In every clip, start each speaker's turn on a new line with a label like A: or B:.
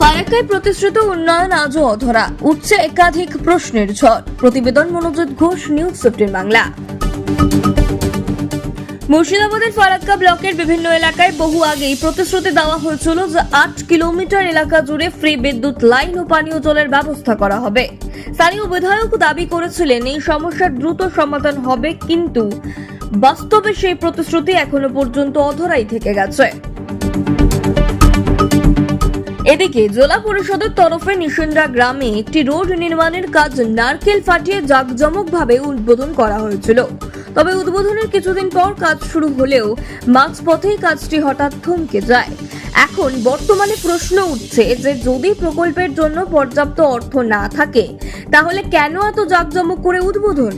A: ফারাক্কায় প্রতিশ্রুত উন্নয়ন আজও অধরা। উঠছে একাধিক প্রশ্নের ঝড়। প্রতিবেদন মনোজিৎ ঘোষ, নিউজ ফিফটিন বাংলা। মুর্শিদাবাদের ফারাক্কা ব্লকের বিভিন্ন এলাকায় বহু আগেই প্রতিশ্রুতি দেওয়া হয়েছিল যে আট কিলোমিটার এলাকা জুড়ে ফ্রি বিদ্যুৎ লাইন ও পানীয় জলের ব্যবস্থা করা হবে। স্থানীয় বিধায়ক দাবি করেছিলেন, এই সমস্যার দ্রুত সমাধান হবে, কিন্তু বাস্তবে সেই প্রতিশ্রুতি এখনও পর্যন্ত অধরাই থেকে গেছে। এদিকে জেলা পরিষদের তরফে নিশিন্দ্রা গ্রামে একটি রোড নির্মাণের কাজ নারকেল ফাটিয়ে জাঁকজমকভাবে উদ্বোধন করা হয়েছিল। তবে উদ্বোধনের কিছুদিন পর কাজ শুরু হলেও মাঝপথেই কাজটি হঠাৎ থমকে যায়। এখন বর্তমানে প্রশ্ন উঠছে যে যদি প্রকল্পের জন্য পর্যাপ্ত অর্থ না থাকে, তাহলে কেন এত জাঁকজমক করে উদ্বোধন?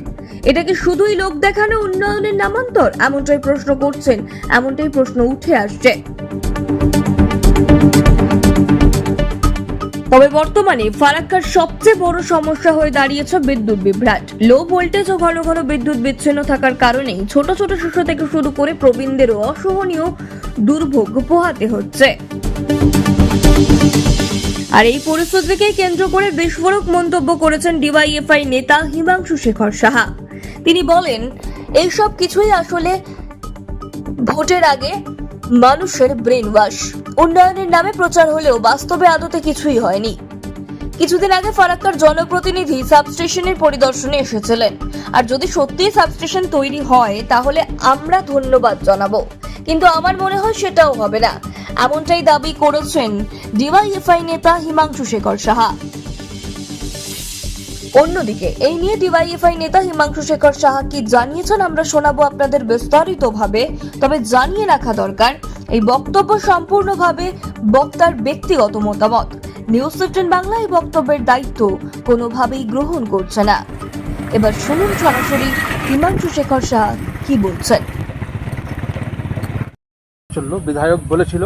A: এটা কি শুধুই লোক দেখানো উন্নয়নের নামান্তর? এমনটাই প্রশ্ন করছেন, এমনটাই প্রশ্ন উঠে আসছে। তবে বর্তমানে ফারাক্কার সবচেয়ে বড় সমস্যা হয়ে দাঁড়িয়েছে বিদ্যুৎ বিভ্রাট। লো ভোল্টেজ ও ঘন ঘন বিদ্যুৎ বিচ্ছিন্ন থাকার কারণেই ছোট ছোট শিশু থেকে শুরু করে প্রবীণদেরও অসহনীয় দুর্ভোগ পোহাতে হচ্ছে। আর এই পরিস্থিতিকে কেন্দ্র করে বিস্ফোরক মন্তব্য করেছেন ডিওয়াইএফআই নেতা হিমাংশু শেখর সাহা। তিনি বলেন, এইসব কিছুই আসলে ভোটের আগে মানুষের ব্রেন ওয়াশ উন্নয়নের নামে প্রচার হলেও বাস্তবে আদতে কিছুই হয়নি। কিছুদিন আগে ফারাক্কার জনপ্রতিনিধি সাবস্টেশনের পরিদর্শনে এসেছিলেন। আর যদি সত্যিই সাবস্টেশন তৈরি হয়, তাহলে আমরা ধন্যবাদ জানাব। কিন্তু আমার মনে হয় সেটাও হবে না। এমনটাই দাবি করেছেন ডিওয়াইএফআই নেতা হিমাংশু শেখর সাহা। অন্যদিকে, এই নিয়ে ডিওয়াইএফআই নেতা হিমাংশু শেখর সাহা কি জানিয়েছেন, আমরা শোনাবো আপনাদের বিস্তারিতভাবে। তবে জানিয়ে রাখা দরকার এই বক্তব্য সম্পূর্ণভাবে বক্তার ব্যক্তিগত মতামত। নিউজ ফিফটিন বাংলা এই বক্তব্যের দায়িত্ব কোনোভাবেই গ্রহণ করছে না। এবার শুনুন সরাসরি হিমাংশু শেখর সাহা কি বলছেন।
B: বিধায়ক বলেছিল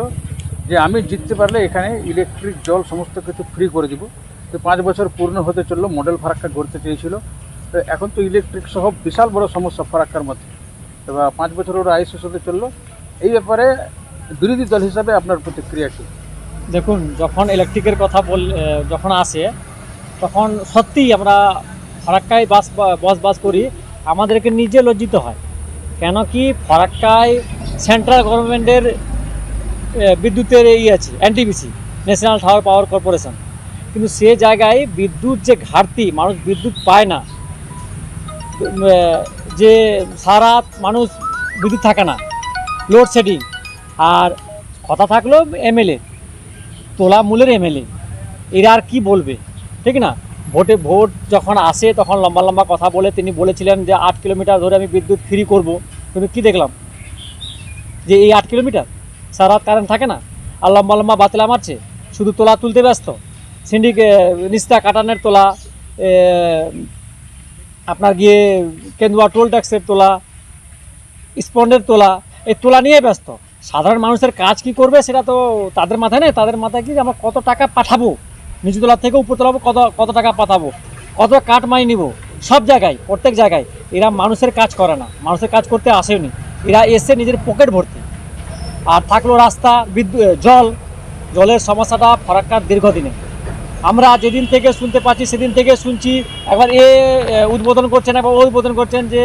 B: যে আমি জিততে পারলে এখানে ইলেকট্রিক জল সমস্ত কিছু ফ্রি করে দিব। তো পাঁচ বছর পূর্ণ হতে চলল মডেল ফারাক্কা গড়তে চেয়েছিল। তো এখন তো ইলেকট্রিক সহ বিশাল বড় সমস্যা ফারাক্কার মধ্যে। এবার পাঁচ বছর ওরা আইসিস হতে চলল। এই ব্যাপারে বিরোধী দল হিসাবে আপনার প্রতিক্রিয়া কী?
C: দেখুন, যখন ইলেকট্রিকের কথা বল যখন আসে, তখন সত্যিই আমরা ফারাক্কায় বাস, বা- বসবাস করি, আমাদেরকে নিজে লজ্জিত হয়। কেন কি ফারাক্কায় সেন্ট্রাল গভর্নমেন্টের বিদ্যুতের এই আছে NTPC national tower power corporation কিন্তু সে জায়গায় বিদ্যুৎ যে ঘাটতি, মানুষ বিদ্যুৎ পায় না। যে সারা মানুষ বিদ্যুৎ থাকে না। লোডশেডিং আর কথা থাকল এমএলএ, তোলা মূলের এমএলএ। এরা আর কি বলবে? ঠিক না? ভোটে ভোট যখন আসে, তখন লম্বা লম্বা কথা বলে তিনি বলেছিলেন যে, আট কিলোমিটার ধরে আমি বিদ্যুৎ ফ্রি করব। তুমি কি দেখলাম? যে এই আট কিলোমিটার সারা কারেন্ট থাকে না? আর লম্বা লম্বা বাতলা মারছে। শুধু তোলা তুলতে ব্যস্ত। সিন্ডিক নিস্তা কাটানের তোলা আপনার গিয়ে কেন্দুয়া টোল ট্যাক্সের তোলা, স্পন্ডের তোলা, এই তোলা নিয়ে ব্যস্ত। সাধারণ মানুষের কাজ কি করবে সেটা তো তাদের মাথায় নেই। তাদের মাথায় কি আমরা কত টাকা পাঠাবো? নিচুতলা থেকে উপরতলা কত কত টাকা পাঠাবো? কত কাঠ মাই নিব? সব জায়গায়, প্রত্যেক জায়গায়। এরা মানুষের কাজ করে না। মানুষের কাজ করতে আসেনি এরা এসে নিজের পকেট ভর্তি। আর থাকল রাস্তা, বিদ্যুৎ জল। জলের সমস্যাটা ফারাক্কার দীর্ঘদিনে। আমরা যেদিন থেকে শুনতে পাচ্ছি, সেদিন থেকে শুনছি, একবার এ উদ্বোধন করছেন, একবার ও উদ্বোধন করছেন যে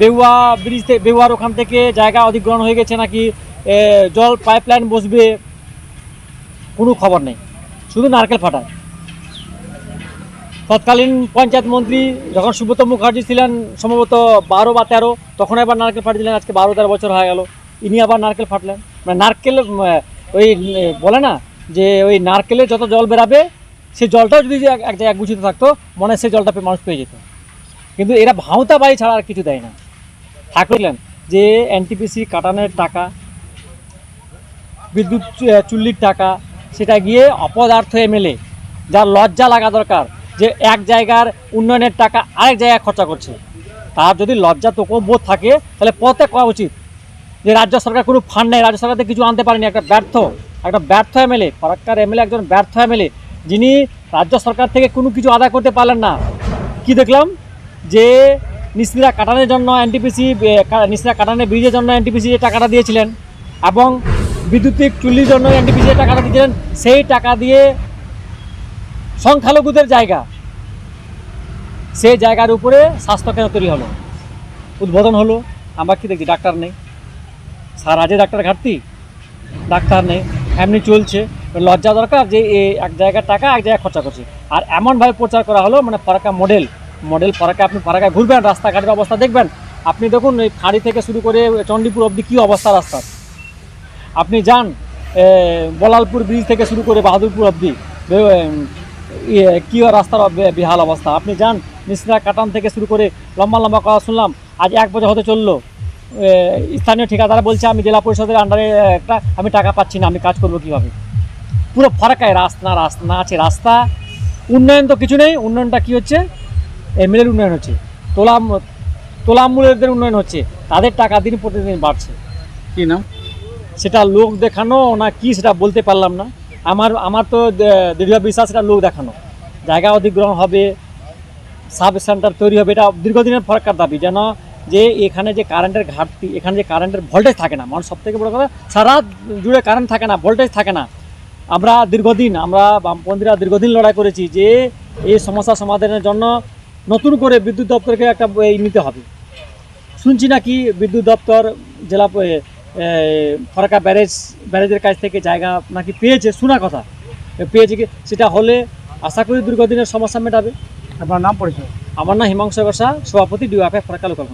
C: বেউয়া ব্রিজ থেকে বেউয়ার ওখান থেকে জায়গা অধিগ্রহণ হয়ে গেছে নাকি? জল পাইপলাইন বসবে, কোনো খবর নেই। শুধু নারকেল ফাটায়। তৎকালীন পঞ্চায়েত মন্ত্রী যখন সুব্রত মুখার্জি ছিলেন, সম্ভবত বারো বা তেরো, তখন এবার নারকেল ফাটিয়েছিলেন আজকে বারো তেরো বছর হয়ে গেল। ইনি আবার নারকেল ফাটলেন। মানে নারকেল ওই বলে না যে ওই নারকেলের যত জল বেরাবে সেই জলটাও যদি এক- জায়গায় গুছিত থাকতো, মনে হয় সেই জলটা মানুষ পেয়ে যেত। কিন্তু এরা ভাঁওতা বাড়ি ছাড়া আর কিছু দেয় না। থাকলেন যে, এনটিপিসি কাটানোর টাকা বিদ্যুৎ চুল্লির টাকা, সেটা গিয়ে অপদার্থ এমএলএ যার লজ্জা লাগা দরকার যে এক জায়গার উন্নয়নের টাকা আরেক জায়গায় খরচা করছে। তার যদি লজ্জা তোকেও বোধ থাকে, তাহলে পথে করা উচিত। যে রাজ্য সরকার কোনো ফান্ড নেই, রাজ্য সরকার কিছু আনতে পারেনি, একটা ব্যর্থ একটা ব্যর্থ এমএলএ ফরাক্কার এমএলএ একজন ব্যর্থ এমএলএ যিনি রাজ্য সরকার থেকে কোনো কিছু আদায় করতে পারলেন না। কি দেখলাম? যে নিসিরা কাটানোর জন্য এনটিপিসি নিসিরা কাটানোর ব্রিজের জন্য এনটিপিসি যে টাকাটা দিয়েছিলেন, এবং বিদ্যুতিক চুল্লির জন্য এনটিপিসি যে টাকাটা দিয়েছিলেন, সেই টাকা দিয়ে সংখ্যালঘুদের জায়গা, সেই জায়গার উপরে স্বাস্থ্যকেন্দ্র তৈরি হলো। উদ্বোধন হলো। আমরা কি দেখছি? ডাক্তার নেই। সারা রাজ্যে ডাক্তার ঘাটতি, ডাক্তার নেই। এমনি চলছে। লজ্জা দরকার যে এক জায়গার টাকা, এক জায়গায় খরচা করছে। আর এমনভাবে প্রচার করা হলো মানে ফারাক্কা মডেল মডেল ফারাক্কা আপনি ফারাক্কায় ঘুরবেন, রাস্তাঘাটের অবস্থা দেখবেন। আপনি দেখুন, এই খাড়ি থেকে শুরু করে চণ্ডীপুর অবধি কী অবস্থা রাস্তার। আপনি যান বলালপুর ব্রিজ থেকে শুরু করে বাহাদুরপুর অবধি কী রাস্তার বেহাল অবস্থা। আপনি যান, নিসরা কাটান থেকে শুরু করে লম্বা লম্বা কথা শুনলাম, আজ এক বছর হতে চলল। স্থানীয় ঠিকাদার বলছে, আমি জেলা পরিষদের আন্ডারে একটা, আমি টাকা পাচ্ছি না, আমি কাজ করব কীভাবে? পুরো ফারাকায় রাস্তা রাস্তা না আছে, রাস্তা। উন্নয়ন তো কিছু নেই, উন্নয়নটা কী হচ্ছে? এমএলএর উন্নয়ন হচ্ছে। তোলাম তোলামূলের উন্নয়ন হচ্ছে। তাদের টাকা দিন প্রতিদিন বাড়ছে।
B: কি নাম?
C: সেটা লোক দেখানো না কি সেটা বলতে পারলাম না। আমার আমার তো দে- দৃঢ় বিশ্বাস সেটা লোক দেখানো। জায়গা অধিগ্রহণ হবে, সাব সেন্টার তৈরি হবে, এটা দীর্ঘদিনের ফরকার দাবি। যেন যে এখানে যে কারেন্টের ঘাটতি, এখানে যে কারেন্টের ভোল্টেজ থাকে না, মানুষ সবথেকে বড় কথা, সারা জুড়ে কারেন্ট থাকে না, ভোল্টেজ থাকে না। আমরা দীর্ঘদিন, আমরা বামপন্থীরা দীর্ঘদিন লড়াই করেছি যে এই সমস্যা সমাধানের জন্য নতুন করে বিদ্যুৎ দপ্তরকে একটা নিতে হবে। শুনছি নাকি বিদ্যুৎ দপ্তর, জেলা ফরাকা ব্যারেজ ব্যারেজের কাছ থেকে জায়গা নাকি পেয়েছে? শোনা কথা। পেয়েছে কি? সেটা হলে আশা করি দীর্ঘদিনের সমস্যা মেটাবে।
B: আপনার নাম পরিচয়?
C: আমার নাম হিমাংশু বর্ষা সভাপতি ডিওয়াফে ফরাকা লোকাল